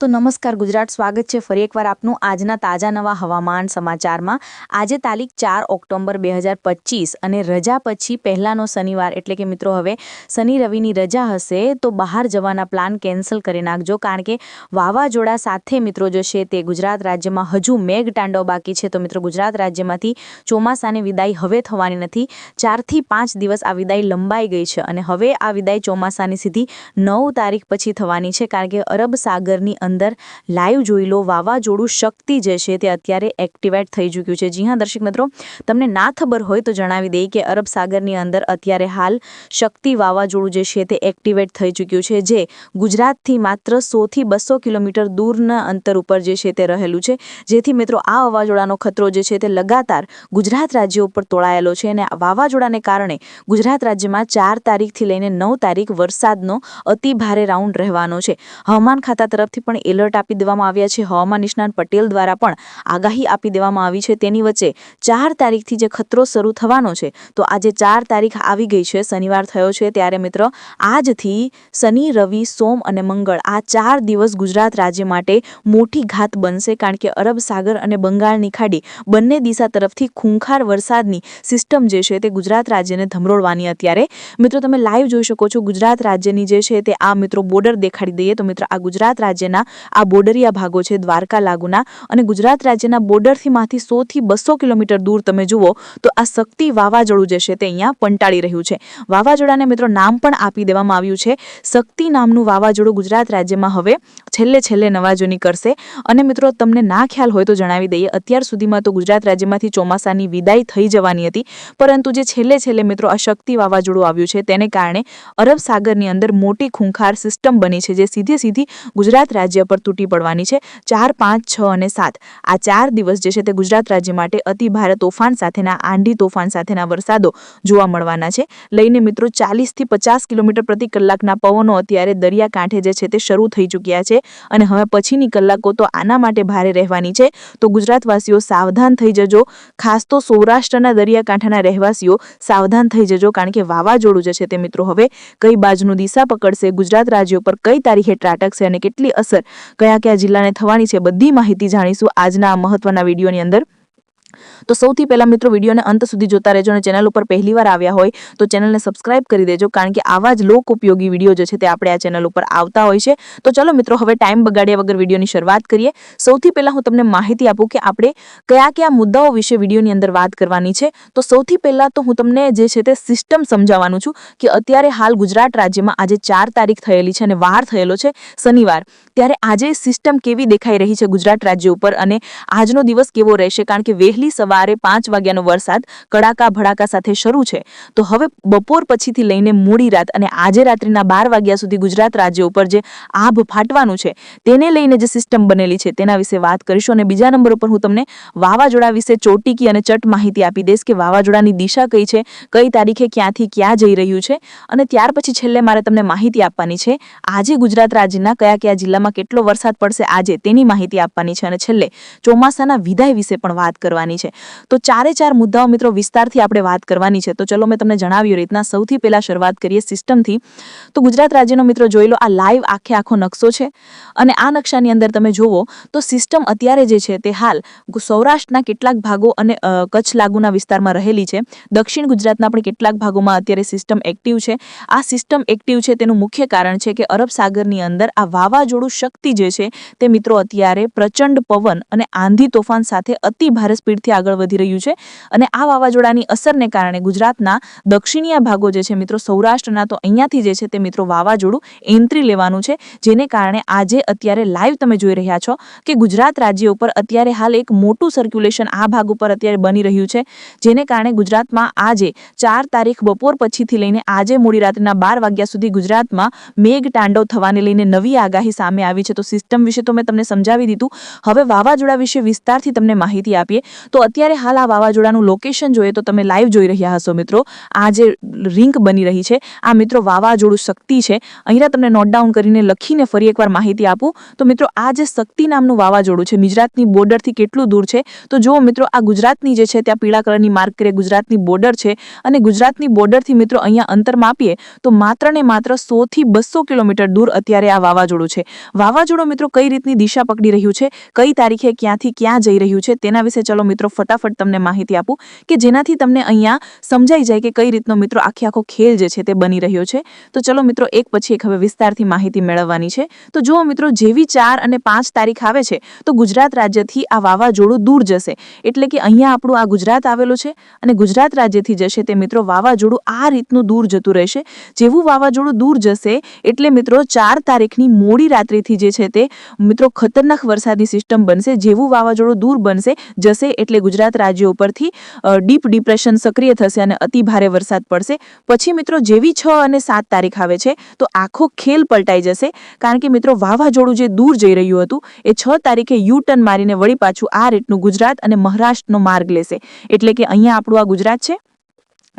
તો નમસ્કાર, ગુજરાત સ્વાગત છે ફરી એકવાર આપનું આજના તાજા નવા હવામાન સમાચારમાં. આજે તારીખ ચાર ઓક્ટોબર બે હજાર પચીસ અને રજા પછી પહેલાંનો શનિવાર, એટલે કે મિત્રો હવે શનિ રવિની રજા હશે, તો બહાર જવાના પ્લાન કેન્સલ કરી નાખજો. કારણ કે વાવાઝોડા સાથે મિત્રો જો છે તે ગુજરાત રાજ્યમાં હજુ મેઘતાંડવ બાકી છે. તો મિત્રો ગુજરાત રાજ્યમાંથી ચોમાસાની વિદાય હવે થવાની નથી. ચારથી પાંચ દિવસ આ વિદાય લંબાઈ ગઈ છે અને હવે આ વિદાય ચોમાસાની સીધી નવ તારીખ પછી થવાની છે. કારણ કે અરબ સાગરની અંદર લાઈવ જોઈ લો, વાવાઝોડું શક્તિ જે છે તે અત્યારે એક્ટિવેટ થઈ ચૂક્યું છે. જી હા, દર્શક મિત્રો, તમને ના ખબર હોય તો જણાવી દઈએ કે અરબ સાગરની અંદર અત્યારે હાલ શક્તિ વાવાઝોડું જે છે તે એક્ટિવેટ થઈ ચૂક્યું છે, જે ગુજરાતથી માત્ર સોથી બસો કિલોમીટર દૂરના અંતર ઉપર જે છે તે રહેલું છે. જેથી મિત્રો, આ વાવાઝોડાનો ખતરો જે છે તે લગાતાર ગુજરાત રાજ્ય ઉપર તોળાયેલો છે અને વાવાઝોડાને કારણે ગુજરાત રાજ્યમાં ચાર તારીખથી લઈને નવ તારીખ વરસાદનો અતિ ભારે રાઉન્ડ રહેવાનો છે. હવામાન ખાતા તરફથી પણ એલર્ટ આપી દેવામાં આવ્યા છે. હવામાન નિષ્ણાંત પટેલ દ્વારા પણ આગાહી આપી દેવામાં આવી છે. તેની વચ્ચે ચાર તારીખથી જે ખતરો શરૂ થવાનો છે, તો આજે ચાર તારીખ આવી ગઈ છે. શનિવાર થયો છે. ત્યારે મિત્રો, આજથી શનિ, રવિ, સોમ અને મંગળ આ ચાર દિવસ ગુજરાત રાજ્ય માટે મોટી ઘાત બનશે. કારણ કે અરબ સાગર અને બંગાળની ખાડી બંને દિશા તરફથી ખૂંખાર વરસાદની સિસ્ટમ જે છે તે ગુજરાત રાજ્યને ધમરોળવાની અત્યારે. મિત્રો, તમે લાઈવ જોઈ શકો છો. ગુજરાત રાજ્યની જે છે તે આ મિત્રો બોર્ડર દેખાડી દઈએ. તો મિત્રો, આ ગુજરાત રાજ્યના આ બોર્ડરિયા ભાગો છે દ્વારકા લાગુના અને ગુજરાત રાજ્યના બોર્ડરથી માંથી સોથી બસો કિલોમીટર દૂર તમે જુઓ તો આ શક્તિ વાવાઝોડું જે છે તે અહીંયા પંટાળી રહ્યું છે. વાવાઝોડાને મિત્રો નામ પણ આપી દેવામાં આવ્યું છે. શક્તિ નામનું વાવાઝોડું ગુજરાત રાજ્યમાં હવે છેલ્લે છેલ્લે નવાજોની કરશે. અને મિત્રો, તમને ના ખ્યાલ હોય તો જણાવી દઈએ. અત્યાર સુધીમાં તો ગુજરાત રાજ્યમાંથી ચોમાસાની વિદાય થઈ જવાની હતી. પરંતુ જે છેલ્લે છેલ્લે મિત્રો, આ શક્તિ વાવાઝોડું આવ્યું છે, તેને કારણે અરબ સાગરની અંદર મોટી ખૂંખાર સિસ્ટમ બની છે, જે સીધે સીધી ગુજરાત રાજ્ય પર તૂટી પડવાની છે. ચાર, પાંચ, છ અને સાત. આ ચાર દિવસ જે છે તે ગુજરાત રાજ્ય માટે અતિ ભારે તોફાન સાથેના, આંધી તોફાન સાથેના વરસાદો જોવા મળવાના છે. લઈને મિત્રો, ચાલીસથી પચાસ કિલોમીટર પ્રતિ કલાકના પવનો અત્યારે દરિયાકાંઠે જે છે તે શરૂ થઈ ચૂક્યા છે. અને હવે પછીની કલાકો તો આના માટે ભારે રહેવાની છે. તો ગુજરાતવાસીઓ સાવધાન થઈ જજો. ખાસ તો સૌરાષ્ટ્રના દરિયાકાંઠાના રહેવાસીઓ સાવધાન થઈ જજો કારણ કે વાવાઝોડું જે છે તે મિત્રો હવે કઈ બાજુનું દિશા પકડશે, ગુજરાત રાજ્યો પર કઈ તારીખે ત્રાટકશે અને કેટલી અસર કયા કયા જિલ્લાને થવાની છે બધી માહિતી જાણીશું આજના આ મહત્વના વિડીયોની અંદર. તો સૌથી પહેલાં મિત્રો વિડીયોને અંત સુધી જોતા રહેજો અને ચેનલ ઉપર પહેલીવાર આવ્યા હોય તો ચેનલને સબસ્ક્રાઇબ કરી દેજો, કારણ કે આવા જ લોક ઉપયોગી વીડિયો જે છે તે આપણે આ ચેનલ ઉપર આવતા હોય છે. તો ચલો મિત્રો, હવે ટાઈમ બગાડ્યા વગર વિડીયોની શરૂઆત કરીએ. સૌથી પહેલાં હું તમને માહિતી આપું કે આપણે કયા કયા મુદ્દાઓ વિશે વિડીયોની અંદર વાત કરવાની છે. તો સૌથી પહેલાં તો હું તમને જે છે તે સિસ્ટમ સમજાવવાનું છું કે અત્યારે હાલ ગુજરાત રાજ્યમાં આજે ચાર તારીખ થયેલી છે અને વાર થયેલો છે શનિવાર. ત્યારે આજે સિસ્ટમ કેવી દેખાઈ રહી છે ગુજરાત રાજ્ય ઉપર અને આજનો દિવસ કેવો રહેશે? કારણ કે વહેલી સવારે પાંચ વાગ્યાનો વરસાદ કડાકા ભડાકા સાથે શરૂ છે. તો હવે બપોર પછીથી લઈને મોડી રાત અને આજે રાત્રિના બાર વાગ્યા સુધી ગુજરાત રાજ્ય ઉપર જે આભ ફાટવાનું છે, તેને લઈને જે સિસ્ટમ બનેલી છે તેના વિશે વાત કરીશું અને બીજા નંબર ઉપર હું તમને વાવાઝોડા વિશે ચોટીકી અને ચટ માહિતી આપી દઈશ કે વાવાઝોડાની દિશા કઈ છે, કઈ તારીખે ક્યાંથી ક્યાં જઈ રહ્યું છે અને ત્યાર પછી છેલ્લે મારે તમને માહિતી આપવાની છે, આજે ગુજરાત રાજ્યના કયા કયા જિલ્લામાં કેટલો વરસાદ પડશે આજે તેની માહિતી આપવાની છે અને છેલ્લે ચોમાસાના વિદાય વિશે પણ વાત કરવાની છે. તો ચારે ચાર મુદ્દાઓ મિત્રો વિસ્તારથી આપણે વાત કરવાની છે. તો ચલો મેં તમને જણાવ્યું રીતના સૌથી પહેલા શરૂઆત કરીએ સિસ્ટમથી. તો ગુજરાત રાજ્યનો મિત્રો જોઈ લો, આ લાઈવ આખે આખો નકશો છે. અને આ નકશાની અંદર તમે જુઓ, તો સિસ્ટમ અત્યારે જે છે તે હાલ સૌરાષ્ટ્રના કેટલાક ભાગો અને કચ્છ લાગુના વિસ્તારમાં રહેલી છે. દક્ષિણ ગુજરાતના પણ કેટલાક ભાગોમાં અત્યારે સિસ્ટમ એક્ટિવ છે. આ સિસ્ટમ એક્ટિવ છે તેનું મુખ્ય કારણ છે કે અરબ સાગરની અંદર આ વાવાઝોડું શક્તિ જે છે તે મિત્રો અત્યારે પ્રચંડ પવન અને આંધી તોફાન સાથે અતિ ભારે સ્પીડથી આગળ વધી રહ્યું છે અને આ વાવાઝોડાની અસરને કારણે ગુજરાતના દક્ષિણીય ભાગો જે છે, મિત્રો, સૌરાષ્ટ્રના તો અહીંયાથી જે છે તે, મિત્રો, વાવાઝોડું એન્ટ્રી લેવાનું છે. જેને કારણે આજે અત્યારે લાઈવ તમે જોઈ રહ્યા છો કે ગુજરાત રાજ્ય ઉપર અત્યારે હાલ એક મોટું સર્ક્યુલેશન આ ભાગ ઉપર અત્યારે બની રહ્યું છે. જેને કારણે ગુજરાતમાં આજે ચાર તારીખ બપોર પછીથી લઈને આજે મોડી રાત્રિના બાર વાગ્યા સુધી ગુજરાતમાં મેઘ તાંડવ થવાને લઈને નવી આગાહી સામે આવી છે. તો સિસ્ટમ વિશે તો મેં તમને સમજાવી દીધું. હવે વાવાઝોડા વિશે વિસ્તારથી તમને માહિતી આપીએ. તો અત્યારે હાલ આ વાવાઝોડાનું લોકેશન જોઈએ તો તમે લાઈવ જોઈ રહ્યા હશો મિત્રો. આ જે રિંક બની રહી છે, આ મિત્રો વાવાઝોડું શક્તિ છે. અહીંયા તમને નોટ ડાઉન કરીને લખીને ફરી એકવાર માહિતી આપું. તો મિત્રો, આ જે શક્તિ નામનું વાવાઝોડું છે, ગુજરાતની બોર્ડરથી કેટલું દૂર છે? તો જુઓ મિત્રો, આ ગુજરાતની જે છે, ત્યાં પીળા કલરની માર્ક કરીએ ગુજરાતની બોર્ડર છે. અને ગુજરાતની બોર્ડરથી મિત્રો અહીંયા અંતર માપીએ, તો માત્ર ને માત્ર સોથી બસો કિલોમીટર દૂર અત્યારે આ વાવાઝોડું છે. વાવાઝોડું મિત્રો કઈ રીતની દિશા પકડી રહ્યું છે, કઈ તારીખે ક્યાંથી ક્યાં જઈ રહ્યું છે, તેના વિશે ચલો મિત્રો, ફટાફટ તમને માહિતી આપું કે જેનાથી તમને અહીંયા સમજાઈ જાય કે કઈ રીતનો મિત્રો આખે આખો ખેલ જે છે તે બની રહ્યો છે. તો ચલો મિત્રો, એક પછી એક હવે વિસ્તારથી માહિતી મેળવવાની છે. તો જુઓ મિત્રો, જેવી ચાર અને પાંચ તારીખ આવે છે, તો ગુજરાત રાજ્યથી આ વાવાઝોડું દૂર જશે. એટલે કે અહીંયા આપણું આ ગુજરાત આવેલું છે અને ગુજરાત રાજ્યથી જશે તે મિત્રો વાવાઝોડું આ રીતનું દૂર જતું રહેશે. જેવું વાવાઝોડું દૂર જશે એટલે મિત્રો ચાર તારીખની મોડી રાત્રિથી જે છે તે મિત્રો ખતરનાક વરસાદી સિસ્ટમ બનશે. જેવું વાવાઝોડું દૂર બનશે, જશે એટલે ગુજરાત રાજ્ય ઉપરથી ડીપ ડિપ્રેશન સક્રિય થશે અને અતિ ભારે વરસાદ પડશે. પછી મિત્રો જેવી છ અને સાત તારીખ આવે છે, તો આખો ખેલ પલટાઈ જશે. કારણ કે મિત્રો વાવાઝોડું જે દૂર જઈ રહ્યું હતું, એ છ તારીખે યુ ટર્ન મારીને વળી પાછું આ રીતનું ગુજરાત અને મહારાષ્ટ્રનો માર્ગ લેશે. એટલે કે અહીંયા આપણું આ ગુજરાત છે.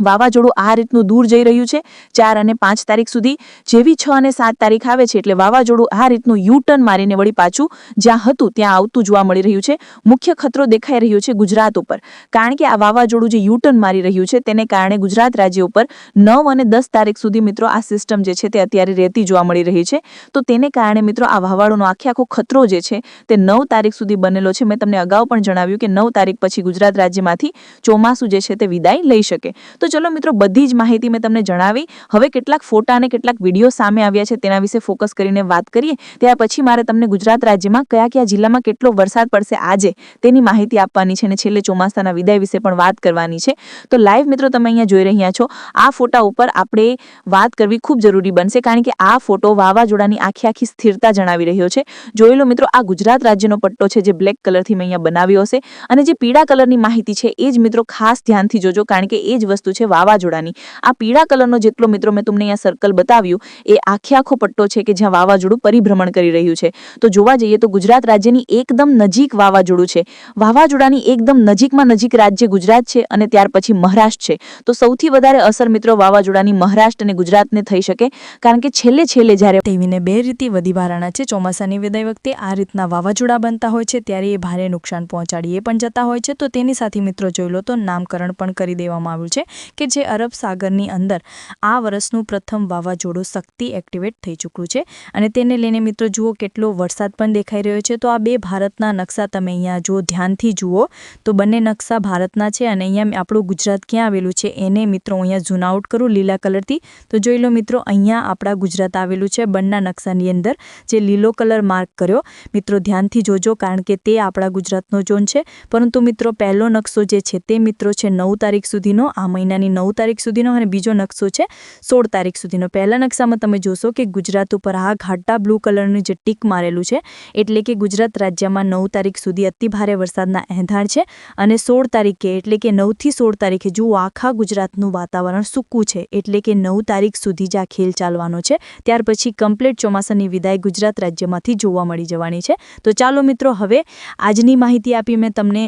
વાવાઝોડું આ રીતનું દૂર જઈ રહ્યું છે. ચાર અને પાંચ તારીખ સુધી જેવી છ અને સાત તારીખ આવે છે એટલે વાવાઝોડું આ રીતનું યુ ટર્ન મારીને વળી પાછું જ્યાં હતું ત્યાં આવતું જોવા મળી રહ્યું છે. મુખ્ય ખતરો દેખાઈ રહ્યો છે ગુજરાત ઉપર. કારણ કે આ વાવાઝોડું જે યુ ટર્ન મારી રહ્યું છે તેને કારણે ગુજરાત રાજ્ય ઉપર નવ અને દસ તારીખ સુધી મિત્રો આ સિસ્ટમ જે છે તે અત્યારે રહેતી જોવા મળી રહી છે. તો તેને કારણે મિત્રો આ વાવાઝોડુંનો આખે આખો ખતરો જે છે તે નવ તારીખ સુધી બનેલો છે. મેં તમને અગાઉ પણ જણાવ્યું કે નવ તારીખ પછી ગુજરાત રાજ્યમાંથી ચોમાસું જે છે તે વિદાય લઈ શકે. તો ચલો મિત્રો, બધી જ માહિતી મેં તમને જણાવી. હવે કેટલાક ફોટા અને કેટલાક વીડિયો સામે આવ્યા છે તેના વિશે ફોકસ કરીને વાત કરીએ. ત્યાર પછી મારે તમને ગુજરાત રાજ્યમાં કયા કયા જિલ્લામાં કેટલો વરસાદ પડશે આજે તેની માહિતી આપવાની છે અને છેલ્લે ચોમાસાના વિદાય વિશે પણ વાત કરવાની છે. તો લાઈવ મિત્રો, તમે અહીંયા જોઈ રહ્યા છો, આ ફોટા ઉપર આપણે વાત કરવી ખૂબ જરૂરી બનશે કારણ કે આ ફોટો વાવાઝોડાની આખી આખી સ્થિરતા જણાવી રહ્યો છે. જોઈ લો મિત્રો, આ ગુજરાત રાજ્યનો પટ્ટો છે જે બ્લેક કલરથી મેં અહીંયા બનાવ્યો હશે અને જે પીળા કલરની માહિતી છે એ જ મિત્રો ખાસ ધ્યાનથી જોજો કારણ કે એ જ વસ્તુ છે વાવાઝોડાની આ પીળા કલરનો જેટલો મિત્રો મેં તમને અહીંયા સર્કલ બતાવ્યું, એ આખે આખો પટ્ટો છે કે જ્યાં વાવાઝોડું પરિભ્રમણ કરી રહ્યું છે. તો જોવા જઈએ તો ગુજરાત રાજ્યની એકદમ નજીક વાવાઝોડું છે. વાવાઝોડાની એકદમ નજીકમાં નજીક રાજ્ય ગુજરાત છે અને ત્યાર પછી મહારાષ્ટ્ર છે. તો સૌથી વધારે અસર મિત્રો વાવાઝોડાની મહારાષ્ટ્ર અને ગુજરાતને થઈ શકે, કારણ કે છેલ્લે છેલ્લે જ્યારે ટીવીને બે રીતે વધી વારાણા છે. ચોમાસાની વિદાય વખતે આ રીતના વાવાઝોડા બનતા હોય છે. ત્યારે એ ભારે નુકસાન પહોંચાડીએ પણ જતા હોય છે. તો તેની સાથે મિત્રો જોઈ લો તો નામકરણ પણ કરી દેવામાં આવ્યું છે. કે જે અરબ સાગરની અંદર આ વર્ષનું પ્રથમ વાવાઝોડું શક્તિ એક્ટિવેટ થઈ ચૂક્યું છે. અને તેને લઈને મિત્રો જુઓ કેટલો વરસાદ પણ દેખાઈ રહ્યો છે. તો આ બે ભારતના નકશા તમે અહીંયા જો ધ્યાનથી જુઓ, તો બંને નકશા ભારતના છે અને અહીંયા આપણું ગુજરાત ક્યાં આવેલું છે એને મિત્રો અહીંયા ઝૂન આઉટ કરું લીલા કલરથી. તો જોઈ લો મિત્રો, અહીંયા આપણા ગુજરાત આવેલું છે બંને નકશાની અંદર, જે લીલો કલર માર્ક કર્યો. મિત્રો ધ્યાનથી જોજો, કારણ કે તે આપણા ગુજરાતનો ઝોન છે. પરંતુ મિત્રો પહેલો નકશો જે છે તે મિત્રો છે નવ તારીખ સુધીનો, આ મહિનાની નવ તારીખ સુધીનો અને બીજો નકશો છે સોળ તારીખ સુધીનો. પહેલા નકશામાં તમે જોશો કે ગુજરાત ઉપર આ ઘાટા બ્લુ કલરનું જે ટીક મારેલું છે, એટલે કે ગુજરાત રાજ્યમાં નવ તારીખ સુધી અતિ ભારે વરસાદના એંધાણ છે અને સોળ તારીખે એટલે કે નવથી સોળ તારીખે જુઓ આખા ગુજરાતનું વાતાવરણ સૂકું છે, એટલે કે નવ તારીખ સુધી જ આ ખેલ ચાલવાનો છે. ત્યાર પછી કમ્પ્લીટ ચોમાસાની વિદાય ગુજરાત રાજ્યમાંથી જોવા મળી જવાની છે. તો ચાલો મિત્રો, હવે આજની માહિતી આપી મેં તમને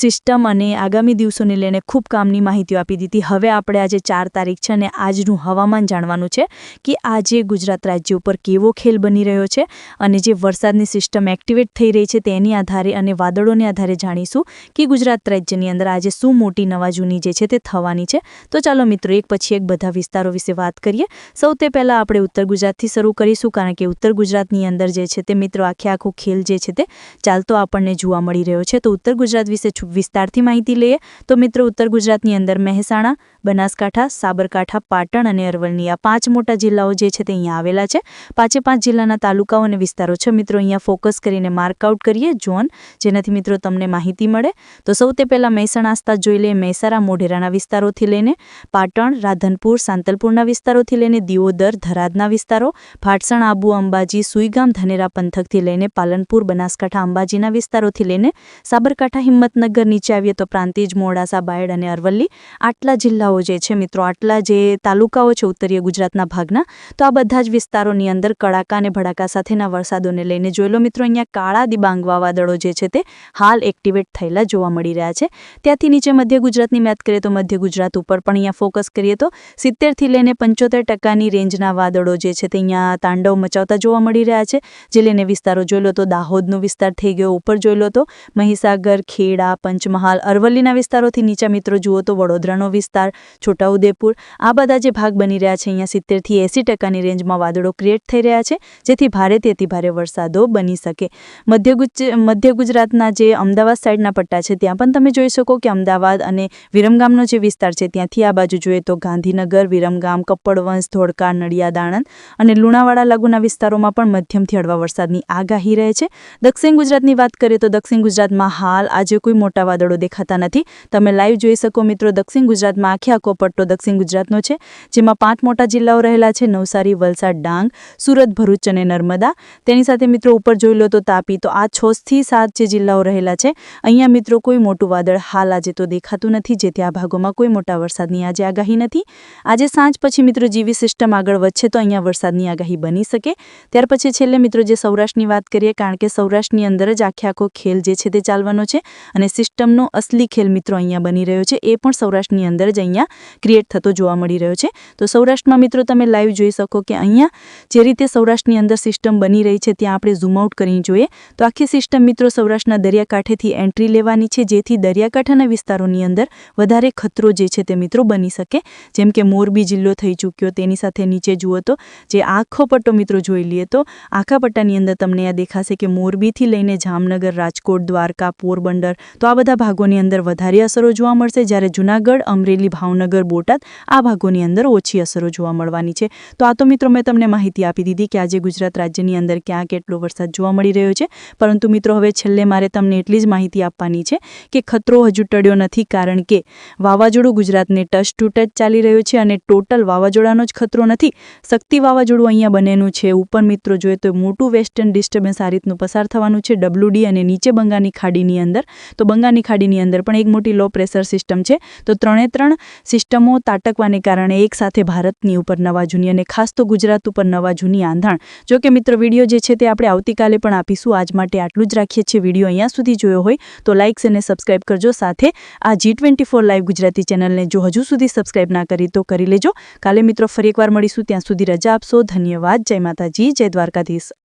સિસ્ટમ અને આગામી દિવસોને લઈને ખૂબ કામની માહિતીઓ આપી દીધી. હવે આપણે આજે ચાર તારીખ છે અને આજનું હવામાન જાણવાનું છે કે આજે ગુજરાત રાજ્ય ઉપર કેવો ખેલ બની રહ્યો છે અને જે વરસાદની સિસ્ટમ એક્ટિવેટ થઈ રહી છે તેની આધારે અને વાદળોને આધારે જાણીશું કે ગુજરાત રાજ્યની અંદર આજે શું મોટી નવાજૂની જે છે તે થવાની છે. તો ચાલો મિત્રો, એક પછી એક બધા વિસ્તારો વિશે વાત કરીએ. સૌથી પહેલાં આપણે ઉત્તર ગુજરાતથી શરૂ કરીશું, કારણ કે ઉત્તર ગુજરાતની અંદર જે છે તે મિત્રો આખે આખો ખેલ જે છે તે ચાલતો આપણને જોવા મળી રહ્યો છે. તો ઉત્તર ગુજરાત વિશે વિસ્તારથી માહિતી લઈએ. તો મિત્રો, ઉત્તર ગુજરાતની અંદર મહેસાણા બનાસકાંઠા, સાબરકાંઠા, પાટણ અને અરવલ્લી આ પાંચ મોટા જિલ્લાઓ જે છે તે અહીંયા આવેલા છે. પાંચે પાંચ જિલ્લાના તાલુકાઓ અને વિસ્તારો છે. મિત્રો, અહીંયા ફોકસ કરીને માર્કઆઉટ કરીએ. ઝોન, જેનાથી મિત્રો તમને માહિતી મળે. તો સૌથી પહેલાં મહેસાણા આસપાસ જોઈ લઈએ. મહેસાણા મોઢેરાના વિસ્તારોથી લઈને પાટણ, રાધનપુર, સાંતલપુરના વિસ્તારોથી લઈને દિયોદર, ધરાદના વિસ્તારો, ભાટસણ, આબુ, અંબાજી, સુઈગામ, ધનેરા પંથકથી લઈને પાલનપુર, બનાસકાંઠા, અંબાજીના વિસ્તારોથી લઈને સાબરકાંઠા, હિંમતનગર, નીચે આવીએ તો પ્રાંતિજ, મોડાસા, બાયડ અને અરવલ્લી આટલા જિલ્લાઓ જે છે મિત્રો, આટલા જે તાલુકાઓ છે ઉત્તરીય ગુજરાતના ભાગના, તો આ બધા જ વિસ્તારોની અંદર કડાકા અને ભડાકા સાથેના વરસાદોને લઈને જોઈ મિત્રો, અહીંયા કાળા દિબાંગ વાવાદળો જે છે તે હાલ એક્ટિવેટ થયેલા જોવા મળી રહ્યા છે. ત્યાંથી નીચે મધ્ય ગુજરાતની વાત કરીએ તો મધ્ય ગુજરાત ઉપર પણ અહીંયા ફોકસ કરીએ તો સિત્તેરથી લઈને પંચોતેર ટકાની રેન્જના વાદળો જે છે તે અહીંયા તાંડવ મચાવતા જોવા મળી રહ્યા છે. જે લઈને વિસ્તારો જોઈ લો તો દાહોદનો વિસ્તાર થઈ ગયો, ઉપર જોઈ લો તો મહીસાગર, ખેડા, પંચમહાલ, અરવલ્લીના વિસ્તારોથી નીચા મિત્રો જુઓ તો વડોદરાનો વિસ્તાર છોટાઉદેપુર. આ બધા જે ભાગ બની રહ્યા છે, અહીંયા સિત્તેરથી એંસી ટકાની રેન્જમાં વાદળો ક્રિએટ થઈ રહ્યા છે, જેથી ભારેથી અતિ ભારે વરસાદો બની શકે. મધ્ય ગુજ, મધ્ય ગુજરાતના જે અમદાવાદ સાઈડના પટ્ટા છે, ત્યાં પણ તમે જોઈ શકો કે અમદાવાદ અને વિરમગામનો જે વિસ્તાર છે, ત્યાંથી આ બાજુ જોઈએ તો ગાંધીનગર, વિરમગામ, કપ્પડવંશ, ધોળકા, નડિયાદ, આણંદ અને લુણાવાડા લાગુના વિસ્તારોમાં પણ મધ્યમથી હળવા વરસાદની આગાહી રહે છે. દક્ષિણ ગુજરાતની વાત કરીએ તો દક્ષિણ ગુજરાતમાં હાલ આજે કોઈ મોટા વાદળો દેખાતા નથી. તમે લાઈવ જોઈ શકો મિત્રો, દક્ષિણ ગુજરાતમાં આખે આખો પટ્ટો દક્ષિણ ગુજરાતનો છે, જેમાં પાંચ મોટા જિલ્લાઓ રહેલા છે, નવસારી, વલસાડ, ડાંગ, સુરત, ભરૂચ અને નર્મદા. તેની સાથે મિત્રો ઉપર જોઈ લો તો તાપી, તો આ છથી સાત જે જિલ્લાઓ રહેલા છે, અહીંયા મિત્રો કોઈ મોટું વાદળ હાલ આજે તો દેખાતું નથી, જેથી આ ભાગોમાં કોઈ મોટા વરસાદની આજે આગાહી નથી. આજે સાંજ પછી મિત્રો જીવી સિસ્ટમ આગળ વધશે તો અહીંયા વરસાદની આગાહી બની શકે. ત્યાર પછી છેલ્લે મિત્રો જે સૌરાષ્ટ્રની વાત કરીએ, કારણ કે સૌરાષ્ટ્રની અંદર જ આખે આખો ખેલ જે છે તે ચાલવાનો છે અને સિસ્ટમનો અસલી ખેલ મિત્રો અહીંયા બની રહ્યો છે, એ પણ સૌરાષ્ટ્રની અંદર જ અહીંયા ક્રિએટ થતો જોવા મળી રહ્યો છે. તો સૌરાષ્ટ્રમાં મિત્રો તમે લાઈવ જોઈ શકો કે અહીંયા જે રીતે સૌરાષ્ટ્રની અંદર સિસ્ટમ બની રહી છે, ત્યાં આપણે ઝૂમ આઉટ કરીને જોઈએ. તો આખી સિસ્ટમ મિત્રો સૌરાષ્ટ્રના દરિયાકાંઠેથી એન્ટ્રી લેવાની છે, જેથી દરિયાકાંઠાના વિસ્તારોની અંદર વધારે ખતરો જે છે તે મિત્રો બની શકે. જેમ કે મોરબી જિલ્લો થઈ ચૂક્યો, તેની સાથે નીચે જુઓ તો જે આખો પટ્ટો મિત્રો જોઈ લઈએ તો આખા પટ્ટાની અંદર તમને આ દેખાશે કે મોરબીથી લઈને જામનગર, રાજકોટ, દ્વારકા, પોરબંદર, તો આ બધા ભાગોની અંદર વધારે અસરો જોવા મળશે. જ્યારે જૂનાગઢ, અમરેલી ભાવનગર બોટાદ આ ભાગોની અંદર ઓછી અસરો જોવા મળવાની છે. તો આ તો મિત્રો મેં તમને માહિતી આપી દીધી કે આજે ગુજરાત રાજ્યની અંદર ક્યાં કેટલો વરસાદ જોવા મળી રહ્યો છે. પરંતુ મિત્રો હવે છેલ્લે મારે તમને એટલી જ માહિતી આપવાની છે કે ખતરો હજુ ટળ્યો નથી કારણ કે વાવાઝોડું ગુજરાતને ટચ ટુ ટચ ચાલી રહ્યું છે અને ટોટલ વાવાઝોડાનો જ ખતરો નથી. શક્તિ વાવાઝોડું અહીંયા બનેનું છે. ઉપર મિત્રો જોઈએ તો મોટું વેસ્ટર્ન ડિસ્ટર્બન્સ આ રીતનું પસાર થવાનું છે ડબલ્યુડી અને નીચે બંગાળની ખાડીની અંદર. તો બંગાળની ખાડીની અંદર પણ એક મોટી લો પ્રેશર સિસ્ટમ છે. તો ત્રણે ત્રણ સિસ્ટમો તાટકવાને કારણે એક સાથે ભારતની ઉપર નવા જૂની અને ખાસ તો ગુજરાત ઉપર નવા જૂની આંધાણ. જો કે મિત્રો, વીડિયો જે છે તે આપણે આવતીકાલે પણ આપીશું. આજ માટે આટલું જ રાખીએ છીએ. વીડિયો અહીંયા સુધી જોયો હોય તો લાઇક્સ અને સબસ્ક્રાઇબ કરજો. સાથે આ G twenty four live Gujarati ચેનલને જો હજુ સુધી સબસ્ક્રાઇબ ના કરી તો કરી લેજો. કાલે મિત્રો ફરી એકવાર મળીશું. ત્યાં સુધી રજા આપશો. ધન્યવાદ. જય માતાજી. જય દ્વારકાધીશ.